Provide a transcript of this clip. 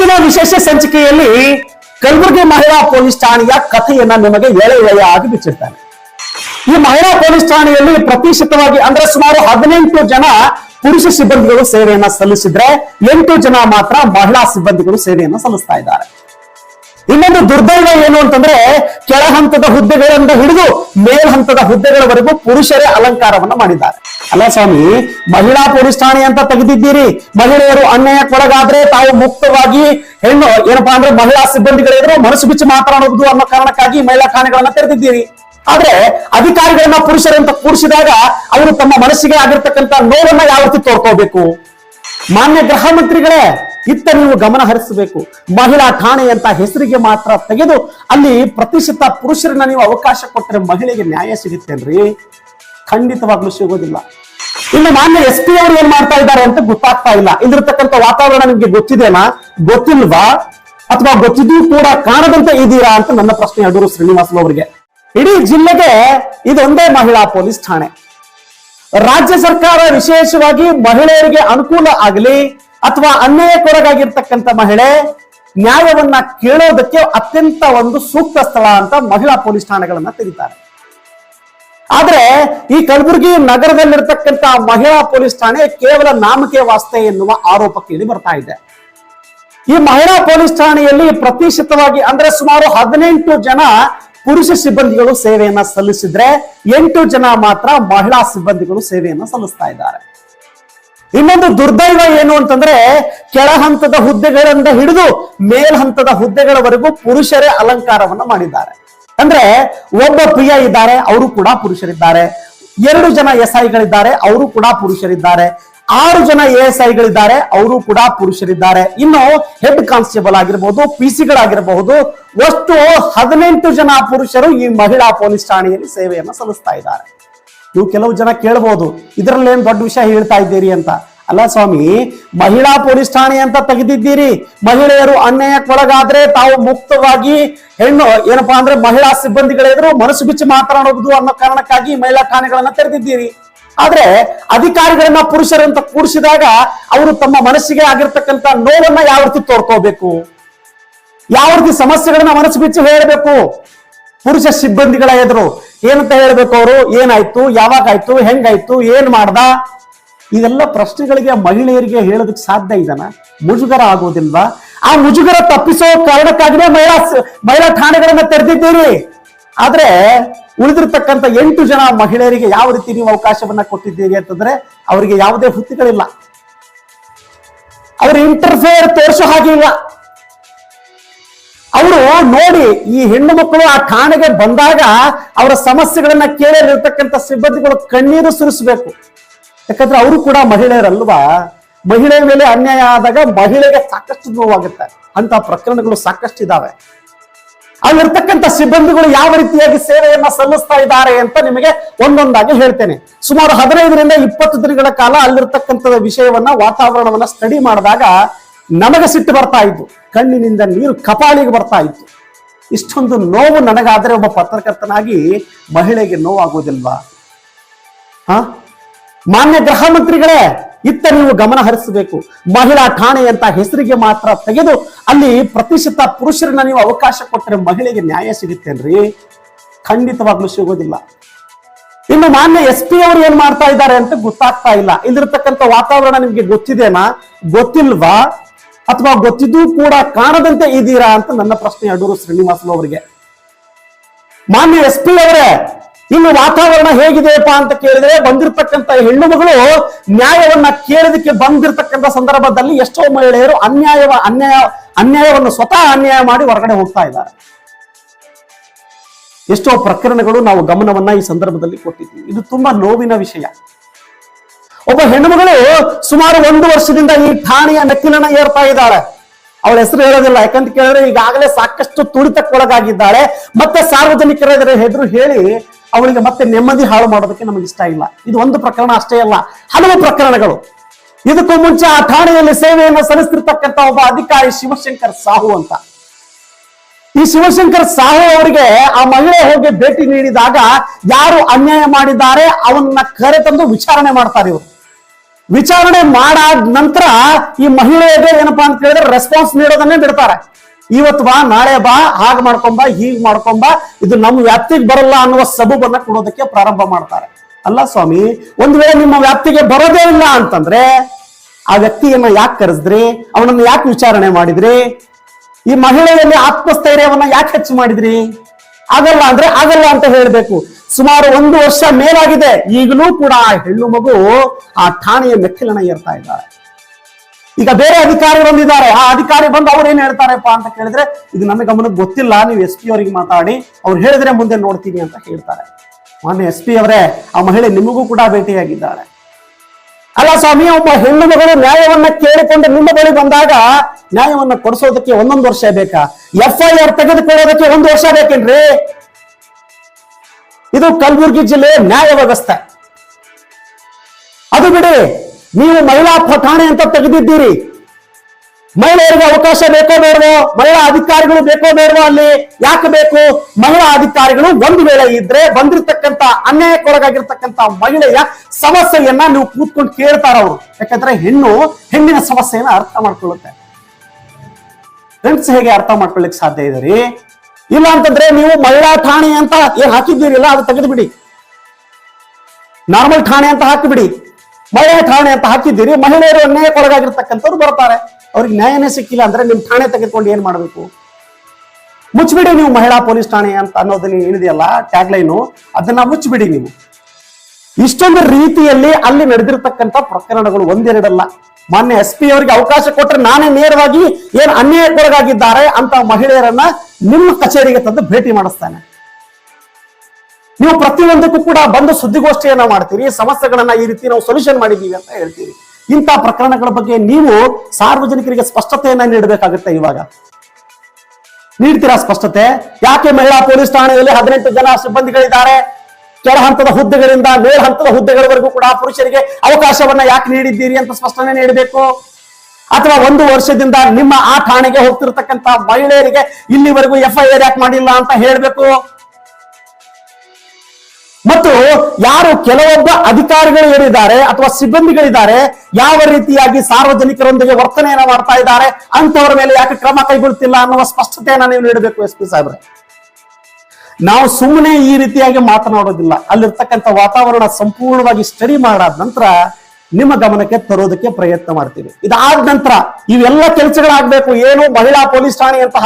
ಇವತ್ತಿನ ವಿಶೇಷ ಸಂಚಿಕೆಯಲ್ಲಿ ಕಲಬುರಗಿ ಮಹಿಳಾ ಪೊಲೀಸ್ ಠಾಣೆಯ ಕಥೆಯನ್ನ ನಿಮಗೆ ಎಳೆ ಎಳೆಯಾಗಿ ಬಿಚ್ಚಿರ್ತಾನೆ ಈ ಮಹಿಳಾ ಪೊಲೀಸ್ ಠಾಣೆಯಲ್ಲಿ ಪ್ರತಿಶತವಾಗಿ ಅಂದ್ರೆ ಸುಮಾರು ಹದಿನೆಂಟು ಜನ ಪುರುಷ ಸಿಬ್ಬಂದಿಗಳು ಸೇವೆಯನ್ನ ಸಲ್ಲಿಸಿದ್ರೆ ಎಂಟು ಜನ ಮಾತ್ರ ಮಹಿಳಾ ಸಿಬ್ಬಂದಿಗಳು ಸೇವೆಯನ್ನ ಸಲ್ಲಿಸ್ತಾ ಇದ್ದಾರೆ. ಇನ್ನೊಂದು ದುರ್ದೈವ ಏನು ಅಂತಂದ್ರೆ ಕೆಳ ಹಂತದ ಹುದ್ದೆಗಳಿಂದ ಹಿಡಿದು ಮೇಲ್ ಹಂತದ ಹುದ್ದೆಗಳವರೆಗೂ ಪುರುಷರೇ ಅಲಂಕಾರವನ್ನ ಮಾಡಿದ್ದಾರೆ. ಅಲ್ಲ ಸ್ವಾಮಿ, ಮಹಿಳಾ ಪೊಲೀಸ್ ಠಾಣೆ ಅಂತ ತೆಗೆದಿದ್ದೀರಿ. ಮಹಿಳೆಯರು ಅನ್ಯಾಯಕ್ಕೊಳಗಾದ್ರೆ ತಾವು ಮುಕ್ತವಾಗಿ ಹೆಣ್ಣು, ಏನಪ್ಪಾ ಅಂದ್ರೆ ಮಹಿಳಾ ಸಿಬ್ಬಂದಿಗಳಿದ್ರು ಮನಸ್ಸು ಬಿಚ್ಚಿ ಮಾತನಾಡುವುದು ಅನ್ನೋ ಕಾರಣಕ್ಕಾಗಿ ಮಹಿಳಾ ಠಾಣೆಗಳನ್ನ ತೆರೆದಿದ್ದೀರಿ. ಆದ್ರೆ ಅಧಿಕಾರಿಗಳನ್ನ ಪುರುಷರಂತ ಕೂಡಿಸಿದಾಗ ಅವರು ತಮ್ಮ ಮನಸ್ಸಿಗೆ ಆಗಿರ್ತಕ್ಕಂಥ ನೋವನ್ನ ಯಾವತ್ತೂ ತೋರ್ಕೋಬೇಕು. ಮಾನ್ಯ ಗೃಹ ಮಂತ್ರಿಗಳೇ ಇತ್ತ ನೀವು ಗಮನ ಹರಿಸಬೇಕು. ಮಹಿಳಾ ಠಾಣೆ ಅಂತ ಹೆಸರಿಗೆ ಮಾತ್ರ ತೆಗೆದು ಅಲ್ಲಿ ಪ್ರತಿಷ್ಠಿತ ಪುರುಷರನ್ನ ನೀವು ಅವಕಾಶ ಕೊಟ್ಟರೆ ಮಹಿಳೆಗೆ ನ್ಯಾಯ ಸಿಗುತ್ತೇನ್ರಿ ಖಂಡಿತವಾಗ್ಲೂ ಸಿಗೋದಿಲ್ಲ. ಇನ್ನು ಮಾನ್ಯ ಎಸ್ ಪಿ ಅವರು ಏನ್ ಮಾಡ್ತಾ ಇದ್ದಾರೆ ಅಂತ ಗೊತ್ತಾಗ್ತಾ ಇಲ್ಲ. ಇಲ್ಲಿರ್ತಕ್ಕಂಥ ವಾತಾವರಣ ನಿಮ್ಗೆ ಗೊತ್ತಿದೆನಾ? ಗೊತ್ತಿಲ್ವಾ? ಅಥವಾ ಗೊತ್ತಿದ್ದೂ ಕೂಡ ಕಾಣದಂತೆ ಇದೀರಾ ಅಂತ ನನ್ನ ಪ್ರಶ್ನೆ ಯಡೂರು ಶ್ರೀನಿವಾಸಲು ಅವರಿಗೆ. ಇಡೀ ಜಿಲ್ಲೆಗೆ ಇದೊಂದೇ ಮಹಿಳಾ ಪೊಲೀಸ್ ಠಾಣೆ. ರಾಜ್ಯ ಸರ್ಕಾರ ವಿಶೇಷವಾಗಿ ಮಹಿಳೆಯರಿಗೆ ಅನುಕೂಲ ಆಗಲಿ ಅಥವಾ ಅನ್ಯಾಯಕ್ಕೊಳಗಾಗಿರ್ತಕ್ಕಂಥ ಮಹಿಳೆ ನ್ಯಾಯವನ್ನ ಕೇಳೋದಕ್ಕೆ ಅತ್ಯಂತ ಒಂದು ಸೂಕ್ತ ಸ್ಥಳ ಅಂತ ಮಹಿಳಾ ಪೊಲೀಸ್ ಠಾಣೆಗಳನ್ನ ತೆರೀತಾರೆ ಆದ್ರೆ ಈ ಕಲಬುರಗಿ ನಗರದಲ್ಲಿರ್ತಕ್ಕಂಥ ಮಹಿಳಾ ಪೊಲೀಸ್ ಠಾಣೆ ಕೇವಲ ನಾಮಕೆ ವಾಸ್ತೆ ಎನ್ನುವ ಆರೋಪ ಕೇಳಿ ಬರ್ತಾ ಇದೆ. ಈ ಮಹಿಳಾ ಪೊಲೀಸ್ ಠಾಣೆಯಲ್ಲಿ ಪ್ರತಿಶತವಾಗಿ ಅಂದ್ರೆ ಸುಮಾರು ಹದಿನೆಂಟು ಜನ ಪುರುಷ ಸಿಬ್ಬಂದಿಗಳು ಸೇವೆಯನ್ನ ಸಲ್ಲಿಸಿದ್ರೆ ಎಂಟು ಜನ ಮಾತ್ರ ಮಹಿಳಾ ಸಿಬ್ಬಂದಿಗಳು ಸೇವೆಯನ್ನ ಸಲ್ಲಿಸ್ತಾ ಇದ್ದಾರೆ. ಇನ್ನೊಂದು ದುರ್ದೈವ ಏನು ಅಂತಂದ್ರೆ ಕೆಳ ಹಂತದ ಹುದ್ದೆಗಳಿಂದ ಹಿಡಿದು ಮೇಲ್ ಹಂತದ ಹುದ್ದೆಗಳವರೆಗೂ ಪುರುಷರೇ ಅಲಂಕಾರವನ್ನು ಮಾಡಿದ್ದಾರೆ. ಅಂದ್ರೆ ಒಬ್ಬ ಪ್ರಿಯ ಇದ್ದಾರೆ, ಅವರು ಕೂಡ ಪುರುಷರಿದ್ದಾರೆ. ಎರಡು ಜನ ಎಸ್ ಐಗಳಿದ್ದಾರೆ ಅವರು ಕೂಡ ಪುರುಷರಿದ್ದಾರೆ. ಆರು ಜನ ಎ ಎಸ್ ಐಗಳಿದ್ದಾರೆ ಅವರು ಕೂಡ ಪುರುಷರಿದ್ದಾರೆ. ಇನ್ನು ಹೆಡ್ ಕಾನ್ಸ್ಟೇಬಲ್ ಆಗಿರಬಹುದು ಪಿ ಸಿಗಳಾಗಿರಬಹುದು ಒಟ್ಟು ಹದಿನೆಂಟು ಜನ ಪುರುಷರು ಈ ಮಹಿಳಾ ಪೊಲೀಸ್ ಠಾಣೆಯಲ್ಲಿ ಸೇವೆಯನ್ನು ಸಲ್ಲಿಸ್ತಾ ಇದ್ದಾರೆ. ನೀವು ಕೆಲವು ಜನ ಕೇಳಬಹುದು ಇದರಲ್ಲಿ ಏನ್ ದೊಡ್ಡ ವಿಷಯ ಹೇಳ್ತಾ ಇದ್ದೀರಿ ಅಂತ. ಅಲ್ಲ ಸ್ವಾಮಿ, ಮಹಿಳಾ ಪೊಲೀಸ್ ಠಾಣೆ ಅಂತ ತೆಗೆದಿದ್ದೀರಿ. ಮಹಿಳೆಯರು ಅನ್ಯಾಯಕ್ಕೊಳಗಾದ್ರೆ ತಾವು ಮುಕ್ತವಾಗಿ ಹೆಣ್ಣು, ಏನಪ್ಪಾ ಅಂದ್ರೆ ಮಹಿಳಾ ಸಿಬ್ಬಂದಿಗಳೆದ್ರು ಮನಸ್ಸು ಬಿಚ್ಚಿ ಮಾತನಾಡುವುದು ಅನ್ನೋ ಕಾರಣಕ್ಕಾಗಿ ಮಹಿಳಾ ಠಾಣೆಗಳನ್ನ ತೆರೆದಿದ್ದೀರಿ. ಆದ್ರೆ ಅಧಿಕಾರಿಗಳನ್ನ ಪುರುಷರಂತ ಕೂಡಿಸಿದಾಗ ಅವರು ತಮ್ಮ ಮನಸ್ಸಿಗೆ ಆಗಿರ್ತಕ್ಕಂಥ ನೋವನ್ನ ಯಾವ ರೀತಿ ತೋರ್ಕೋಬೇಕು? ಯಾವ ರೀತಿ ಸಮಸ್ಯೆಗಳನ್ನ ಮನಸ್ಸು ಬಿಚ್ಚಿ ಹೇಳಬೇಕು? ಪುರುಷ ಸಿಬ್ಬಂದಿಗಳ ಎದುರು ಏನಂತ ಹೇಳ್ಬೇಕು ಅವರು? ಏನಾಯ್ತು? ಯಾವಾಗಾಯ್ತು? ಹೆಂಗಾಯ್ತು? ಏನ್ ಮಾಡ್ದ? ಇದೆಲ್ಲ ಪ್ರಶ್ನೆಗಳಿಗೆ ಮಹಿಳೆಯರಿಗೆ ಹೇಳೋದಕ್ಕೆ ಸಾಧ್ಯ ಇದನ ಮುಜುಗರ ಆಗೋದಿಲ್ವಾ? ಆ ಮುಜುಗರ ತಪ್ಪಿಸೋ ಕಾರಣಕ್ಕಾಗಿನೇ ಮಹಿಳಾ ಮಹಿಳಾ ಠಾಣೆಗಳನ್ನ ತೆರೆದಿದ್ದೀರಿ. ಆದ್ರೆ ಉಳಿದಿರ್ತಕ್ಕಂಥ ಎಂಟು ಜನ ಮಹಿಳೆಯರಿಗೆ ಯಾವ ರೀತಿ ನೀವು ಅವಕಾಶವನ್ನ ಕೊಟ್ಟಿದ್ದೀರಿ ಅಂತಂದ್ರೆ ಅವರಿಗೆ ಯಾವುದೇ ಹುತ್ತಿಗಳಿಲ್ಲ ಅವ್ರ ಇಂಟರ್ಫೇರ್ ತೋರಿಸೋ ಹಾಗೆ ಇಲ್ಲ. ಅವರು ನೋಡಿ ಈ ಹೆಣ್ಣು ಮಕ್ಕಳು ಆ ಠಾಣೆಗೆ ಬಂದಾಗ ಅವರ ಸಮಸ್ಯೆಗಳನ್ನ ಕೇಳಲಿರ್ತಕ್ಕಂಥ ಸಿಬ್ಬಂದಿಗಳು ಕಣ್ಣೀರು ಸುರಿಸಬೇಕು. ಯಾಕಂದ್ರೆ ಅವರು ಕೂಡ ಮಹಿಳೆಯರಲ್ವಾ? ಮಹಿಳೆಯ ಮೇಲೆ ಅನ್ಯಾಯ ಆದಾಗ ಮಹಿಳೆಗೆ ಸಾಕಷ್ಟು ನೋವಾಗುತ್ತೆ. ಅಂತ ಪ್ರಕರಣಗಳು ಸಾಕಷ್ಟು ಇದಾವೆ. ಅಲ್ಲಿರ್ತಕ್ಕಂಥ ಸಿಬ್ಬಂದಿಗಳು ಯಾವ ರೀತಿಯಾಗಿ ಸೇವೆಯನ್ನ ಸಲ್ಲಿಸ್ತಾ ಇದ್ದಾರೆ ಅಂತ ನಿಮಗೆ ಒಂದೊಂದಾಗಿ ಹೇಳ್ತೇನೆ. ಸುಮಾರು ಹದಿನೈದರಿಂದ ಇಪ್ಪತ್ತು ದಿನಗಳ ಕಾಲ ಅಲ್ಲಿರ್ತಕ್ಕಂಥ ವಿಷಯವನ್ನ ವಾತಾವರಣವನ್ನ ಸ್ಟಡಿ ಮಾಡಿದಾಗ ನಮಗೆ ಸಿಟ್ಟು ಬರ್ತಾ ಇತ್ತು. ಕಣ್ಣಿನಿಂದ ನೀರು ಕಪಾಳಿಗೆ ಬರ್ತಾ ಇತ್ತು. ಇಷ್ಟೊಂದು ನೋವು ನನಗಾದ್ರೆ ಒಬ್ಬ ಪತ್ರಕರ್ತನಾಗಿ ಮಹಿಳೆಗೆ ನೋವಾಗುವುದಿಲ್ವಾ ಹಾ? ಮಾನ್ಯ ಗೃಹ ಮಂತ್ರಿಗಳೇ, ಇತ್ತ ನೀವು ಗಮನ ಹರಿಸಬೇಕು. ಮಹಿಳಾ ಠಾಣೆ ಅಂತ ಹೆಸರಿಗೆ ಮಾತ್ರ ತೆಗೆದು ಅಲ್ಲಿ ಪ್ರತಿಶತ ಪುರುಷರನ್ನ ನೀವು ಅವಕಾಶ ಕೊಟ್ಟರೆ ಮಹಿಳೆಗೆ ನ್ಯಾಯ ಸಿಗುತ್ತೇನ್ರಿ? ಖಂಡಿತವಾಗ್ಲೂ ಸಿಗೋದಿಲ್ಲ. ಇನ್ನು ಮಾನ್ಯ ಎಸ್ ಪಿ ಅವರು ಏನ್ ಮಾಡ್ತಾ ಇದ್ದಾರೆ ಅಂತ ಗೊತ್ತಾಗ್ತಾ ಇಲ್ಲ. ಇಲ್ಲಿರ್ತಕ್ಕಂಥ ವಾತಾವರಣ ನಿಮ್ಗೆ ಗೊತ್ತಿದೆನಾ? ಗೊತ್ತಿಲ್ವಾ? ಅಥವಾ ಗೊತ್ತಿದ್ದು ಕೂಡ ಕಾಣದಂತೆ ಇದ್ದೀರಾ ಅಂತ ನನ್ನ ಪ್ರಶ್ನೆ ಅಡೂರು ಶ್ರೀನಿವಾಸಲು ಅವರಿಗೆ. ಮಾನ್ಯ ಎಸ್ ಪಿ ಅವರೇ, ಇನ್ನು ವಾತಾವರಣ ಹೇಗಿದೆಯಪ್ಪ ಅಂತ ಕೇಳಿದ್ರೆ ಬಂದಿರತಕ್ಕಂತ ಹೆಣ್ಣು ಮಗಳು ನ್ಯಾಯವನ್ನ ಕೇಳೋದಕ್ಕೆ ಬಂದಿರತಕ್ಕಂತ ಸಂದರ್ಭದಲ್ಲಿ ಎಷ್ಟೋ ಮಹಿಳೆಯರು ಅನ್ಯಾಯವ, ಅನ್ಯಾಯ, ಅನ್ಯಾಯವನ್ನು ಸ್ವತಃ ಅನ್ಯಾಯ ಮಾಡಿ ಹೊರಗಡೆ ಹೋಗ್ತಾ ಇದ್ದಾರೆ. ಎಷ್ಟೋ ಪ್ರಕರಣಗಳು ನಾವು ಗಮನವನ್ನ ಈ ಸಂದರ್ಭದಲ್ಲಿ ಕೊಟ್ಟಿದ್ದೀವಿ. ಇದು ತುಂಬಾ ನೋವಿನ ವಿಷಯ. ಒಬ್ಬ ಹೆಣ್ಮಗಳು ಸುಮಾರು ಒಂದು ವರ್ಷದಿಂದ ಈ ಠಾಣೆಯ ನಕ್ಕಿಲನ ಏರ್ತಾ ಇದ್ದಾಳೆ ಅವಳ ಹೆಸರು ಹೇಳೋದಿಲ್ಲ, ಯಾಕಂತ ಕೇಳಿದ್ರೆ ಈಗಾಗಲೇ ಸಾಕಷ್ಟು ತುಳಿತಕ್ಕೊಳಗಾಗಿದ್ದಾಳೆ ಮತ್ತೆ ಸಾರ್ವಜನಿಕರ ಹೆದರು ಹೇಳಿ ಅವಳಿಗೆ ಮತ್ತೆ ನೆಮ್ಮದಿ ಹಾಳು ಮಾಡೋದಕ್ಕೆ ನಮಗೆ ಇಷ್ಟ ಇಲ್ಲ. ಇದು ಒಂದು ಪ್ರಕರಣ ಅಷ್ಟೇ ಅಲ್ಲ, ಹಲವು ಪ್ರಕರಣಗಳು. ಇದಕ್ಕೂ ಮುಂಚೆ ಆ ಠಾಣೆಯಲ್ಲಿ ಸೇವೆಯನ್ನು ಸಲ್ಲಿಸ್ತಿರ್ತಕ್ಕಂಥ ಒಬ್ಬ ಅಧಿಕಾರಿ ಶಿವಶಂಕರ್ ಸಾಹು ಅಂತ. ಈ ಶಿವಶಂಕರ್ ಸಾಹು ಅವರಿಗೆ ಆ ಮಹಿಳೆ ಹೋಗಿ ಭೇಟಿ ನೀಡಿದಾಗ ಯಾರು ಅನ್ಯಾಯ ಮಾಡಿದ್ದಾರೆ ಅವನ್ನ ಕರೆ ತಂದು ವಿಚಾರಣೆ ಮಾಡ್ತಾರೆ ಇವರು. ವಿಚಾರಣೆ ಮಾಡಾದ ನಂತರ ಈ ಮಹಿಳೆಯರಿಗೆ ಏನಪ್ಪಾ ಅಂತ ಕೇಳಿದ್ರೆ ರೆಸ್ಪಾನ್ಸ್ ನೀಡೋದನ್ನೇ ಬಿಡ್ತಾರೆ. ಇವತ್ತು ಬಾ, ನಾಳೆ ಬಾ, ಹಾಗೆ ಮಾಡ್ಕೊಂಬ, ಹೀಗ್ ಮಾಡ್ಕೊಂಬ, ಇದು ನಮ್ಮ ವ್ಯಾಪ್ತಿಗೆ ಬರಲ್ಲ ಅನ್ನುವ ಸಬೂಬನ್ನ ಕೊಡೋದಕ್ಕೆ ಪ್ರಾರಂಭ ಮಾಡ್ತಾರೆ. ಅಲ್ಲ ಸ್ವಾಮಿ, ಒಂದ್ ವೇಳೆ ನಿಮ್ಮ ವ್ಯಾಪ್ತಿಗೆ ಬರೋದೇ ಇಲ್ಲ ಅಂತಂದ್ರೆ ಆ ವ್ಯಕ್ತಿಯನ್ನ ಯಾಕೆ ಕರೆಸಿದ್ರಿ? ಅವನನ್ನು ಯಾಕೆ ವಿಚಾರಣೆ ಮಾಡಿದ್ರಿ? ಈ ಮಹಿಳೆಯಲ್ಲಿ ಆತ್ಮಸ್ಥೈರ್ಯವನ್ನ ಯಾಕೆ ಹೆಚ್ಚು ಮಾಡಿದ್ರಿ? ಆಗಲ್ಲ ಅಂದ್ರೆ ಆಗಲ್ಲ ಅಂತ ಹೇಳ್ಬೇಕು. ಸುಮಾರು ಒಂದು ವರ್ಷ ಮೇಲಾಗಿದೆ. ಈಗಲೂ ಕೂಡ ಆ ಹೆಣ್ಣು ಮಗು ಆ ಠಾಣೆಯ ಮೆಟ್ಟಿಲನ್ನ ಏರ್ತಾ ಇದ್ದಾರೆ. ಈಗ ಬೇರೆ ಅಧಿಕಾರಿ ಬಂದಿದ್ದಾರೆ ಆ ಅಧಿಕಾರಿ ಬಂದು ಅವ್ರು ಏನ್ ಹೇಳ್ತಾರಪ್ಪ ಅಂತ ಕೇಳಿದ್ರೆ, ಇದು ನನ್ನ ಗಮನಕ್ಕೆ ಗೊತ್ತಿಲ್ಲ, ನೀವು ಎಸ್ ಪಿ ಅವರಿಗೆ ಮಾತಾಡಿ, ಅವ್ರು ಹೇಳಿದ್ರೆ ಮುಂದೆ ನೋಡ್ತೀನಿ ಅಂತ ಹೇಳ್ತಾರೆ. ಮಾನ್ಯ ಎಸ್ ಪಿ ಅವರೇ, ಆ ಮಹಿಳೆ ನಿಮಗೂ ಕೂಡ ಭೇಟಿಯಾಗಿದ್ದಾರೆ. ಅಲ್ಲ ಸ್ವಾಮಿ, ಒಬ್ಬ ಹೆಣ್ಣು ಮಗಳು ನ್ಯಾಯವನ್ನ ಕೇಳಿಕೊಂಡು ನಿಮ್ಮ ಬಳಿ ಬಂದಾಗ ನ್ಯಾಯವನ್ನ ಕೊಡಿಸೋದಕ್ಕೆ ಒಂದೊಂದು ವರ್ಷ ಬೇಕಾ? ಎಫ್ ಐ ಆರ್ ತೆಗೆದುಕೊಳ್ಳೋದಕ್ಕೆ ಒಂದು ವರ್ಷ ಬೇಕೇನ್ರಿ? ಇದು ಕಲಬುರಗಿ ಜಿಲ್ಲೆಯ ನ್ಯಾಯ ವ್ಯವಸ್ಥೆ. ಅದು ಬಿಡಿ, ನೀವು ಮಹಿಳಾ ಪ- ಅಂತ ತೆಗೆದಿದ್ದೀರಿ. ಮಹಿಳೆಯರಿಗೆ ಅವಕಾಶ ಬೇಕೋ ಬೇಡವೋ, ಮಹಿಳಾ ಅಧಿಕಾರಿಗಳು ಬೇಕೋ ಬೇಡವೋ ಅಲ್ಲಿ ಯಾಕೆ ಬೇಕು? ಮಹಿಳಾ ಅಧಿಕಾರಿಗಳು ಒಂದು ವೇಳೆ ಇದ್ರೆ ಬಂದಿರತಕ್ಕಂತ ಅನ್ಯಾಯಕ್ಕೊಳಗಾಗಿರ್ತಕ್ಕಂತ ಮಹಿಳೆಯ ಸಮಸ್ಯೆಯನ್ನ ನೀವು ಕೂತ್ಕೊಂಡು ಕೇಳ್ತಾರ ಅವರು. ಯಾಕಂದ್ರೆ ಹೆಣ್ಣು ಹೆಣ್ಣಿನ ಸಮಸ್ಯೆಯನ್ನ ಅರ್ಥ ಮಾಡ್ಕೊಳ್ಳುತ್ತೆ. ಫ್ರೆಂಡ್ಸ್ ಹೇಗೆ ಅರ್ಥ ಮಾಡ್ಕೊಳ್ಳಿಕ್ ಸಾಧ್ಯ ಇದೆ ಇಲ್ಲ ಅಂತಂದ್ರೆ ನೀವು ಮಹಿಳಾ ಠಾಣೆ ಅಂತ ಏನ್ ಹಾಕಿದ್ದೀರಿಲ್ಲ, ಅದು ತೆಗೆದು ಬಿಡಿ ನಾರ್ಮಲ್ ಠಾಣೆ ಅಂತ ಹಾಕಿಬಿಡಿ. ಮಹಿಳಾ ಠಾಣೆ ಅಂತ ಹಾಕಿದ್ದೀರಿ, ಮಹಿಳೆಯರು ಅನ್ಯಾಯಕ್ಕೊಳಗಾಗಿರ್ತಕ್ಕಂಥವ್ರು ಬರ್ತಾರೆ ಅವ್ರಿಗೆ ನ್ಯಾಯನೇ ಸಿಕ್ಕಿಲ್ಲ ಅಂದ್ರೆ ನಿಮ್ ಠಾಣೆ ತೆಗೆದುಕೊಂಡು ಏನ್ ಮಾಡಬೇಕು? ಮುಚ್ಚಿಬಿಡಿ ನೀವು ಮಹಿಳಾ ಪೊಲೀಸ್ ಠಾಣೆ ಅಂತ ಅನ್ನೋದನ್ನ ಏನಿದೆಯಲ್ಲ, ಟ್ಯಾಗ್ಲೈನು, ಅದನ್ನ ಮುಚ್ಚಿಬಿಡಿ ನೀವು. ಇಷ್ಟೊಂದು ರೀತಿಯಲ್ಲಿ ಅಲ್ಲಿ ನಡೆದಿರ್ತಕ್ಕಂಥ ಪ್ರಕರಣಗಳು ಒಂದೆರಡಲ್ಲ. ಮಾನ್ಯ ಎಸ್ ಪಿ ಅವರಿಗೆ ಅವಕಾಶ ಕೊಟ್ಟರೆ ನಾನೇ ನೇರವಾಗಿ ಏನ್ ಅನ್ಯಾಯಕ್ಕೊಳಗಾಗಿದ್ದಾರೆ ಅಂತ ಮಹಿಳೆಯರನ್ನ ನಿಮ್ಮ ಕಚೇರಿಗೆ ತಂದು ಭೇಟಿ ಮಾಡಿಸ್ತಾನೆ. ನೀವು ಪ್ರತಿಯೊಂದಕ್ಕೂ ಕೂಡ ಬಂದು ಸುದ್ದಿಗೋಷ್ಠಿಯನ್ನ ಮಾಡ್ತೀರಿ, ಸಮಸ್ಯೆಗಳನ್ನ ಈ ರೀತಿ ನಾವು ಸೊಲ್ಯೂಷನ್ ಮಾಡಿದ್ದೀವಿ ಅಂತ ಹೇಳ್ತೀರಿ. ಇಂಥ ಪ್ರಕರಣಗಳ ಬಗ್ಗೆ ನೀವು ಸಾರ್ವಜನಿಕರಿಗೆ ಸ್ಪಷ್ಟತೆಯನ್ನ ನೀಡಬೇಕಾಗುತ್ತೆ ಇವಾಗ. ನೀಡ್ತೀರಾ ಸ್ಪಷ್ಟತೆ? ಯಾಕೆ ಮಹಿಳಾ ಪೊಲೀಸ್ ಠಾಣೆಯಲ್ಲಿ ಹದಿನೆಂಟು ಜನ ಸಿಬ್ಬಂದಿಗಳಿದ್ದಾರೆ? ಕೆಳ ಹಂತದ ಹುದ್ದೆಗಳಿಂದ ಮೇಲ್ ಹಂತದ ಹುದ್ದೆಗಳವರೆಗೂ ಕೂಡ ಪುರುಷರಿಗೆ ಅವಕಾಶವನ್ನ ಯಾಕೆ ನೀಡಿದ್ದೀರಿ ಅಂತ ಸ್ಪಷ್ಟನೆ ನೀಡಬೇಕು? ಅಥವಾ ಒಂದು ವರ್ಷದಿಂದ ನಿಮ್ಮ ಆ ಠಾಣೆಗೆ ಹೋಗ್ತಿರ್ತಕ್ಕಂತ ಮಹಿಳೆಯರಿಗೆ ಇಲ್ಲಿವರೆಗೂ ಎಫ್ಐಆರ್ ಯಾಕೆ ಮಾಡಿಲ್ಲ ಅಂತ ಹೇಳಬೇಕು? ಮತ್ತು ಯಾರು ಕೆಲವೊಬ್ಬ ಅಧಿಕಾರಿಗಳು ಏನಿದ್ದಾರೆ ಅಥವಾ ಸಿಬ್ಬಂದಿಗಳಿದ್ದಾರೆ, ಯಾವ ರೀತಿಯಾಗಿ ಸಾರ್ವಜನಿಕರೊಂದಿಗೆ ವರ್ತನೆಯನ್ನ ಮಾಡ್ತಾ ಇದ್ದಾರೆ ಅಂತವರ ಮೇಲೆ ಯಾಕೆ ಕ್ರಮ ಕೈಗೊಳ್ತಿಲ್ಲ ಅನ್ನುವ ಸ್ಪಷ್ಟತೆಯನ್ನು ನೀವು ನೀಡಬೇಕು ಎಸ್ ಪಿ ಸಾಹೇಬ್ರೆ. ನಾವು ಸುಮ್ಮನೆ ಈ ರೀತಿಯಾಗಿ ಮಾತನಾಡೋದಿಲ್ಲ. ಅಲ್ಲಿರ್ತಕ್ಕಂತ ವಾತಾವರಣ ಸಂಪೂರ್ಣವಾಗಿ ಸ್ಟಡಿ ಮಾಡಾದ ನಂತರ ನಿಮ್ಮ ಗಮನಕ್ಕೆ ತರೋದಕ್ಕೆ ಪ್ರಯತ್ನ ಮಾಡ್ತೀವಿ. ಇದಾದ ನಂತರ ಇವೆಲ್ಲ ಕೆಲಸಗಳಾಗಬೇಕು. ಏನು ಮಹಿಳಾ ಪೊಲೀಸ್ ಠಾಣೆ ಅಂತ